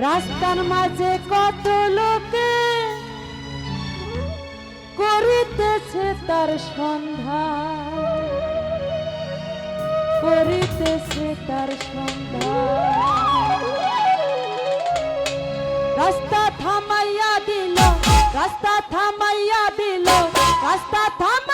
রাস্তার মাঝে কত লোকে করিতেছে তার সন্ধ্যা করিতেছে তার সন্ধ্যা রাস্তা থামাইয়া দিল, রাস্তা থামাইয়া রাস্তা থামাইয়া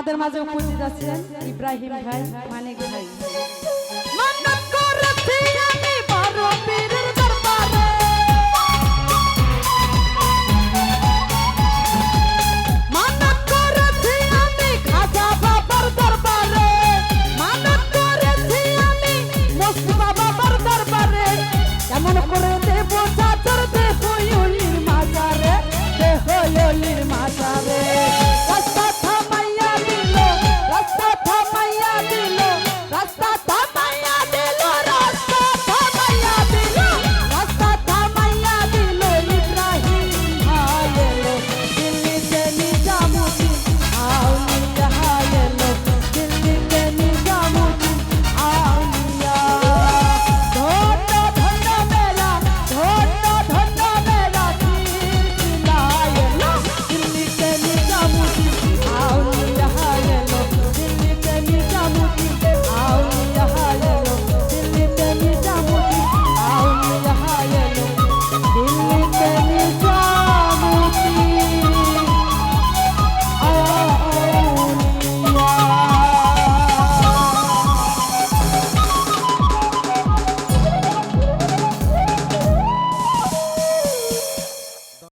আমাদের মাঝে উপস্থিত আছেন ইব্রাহিম ভাই মানিক ভাই।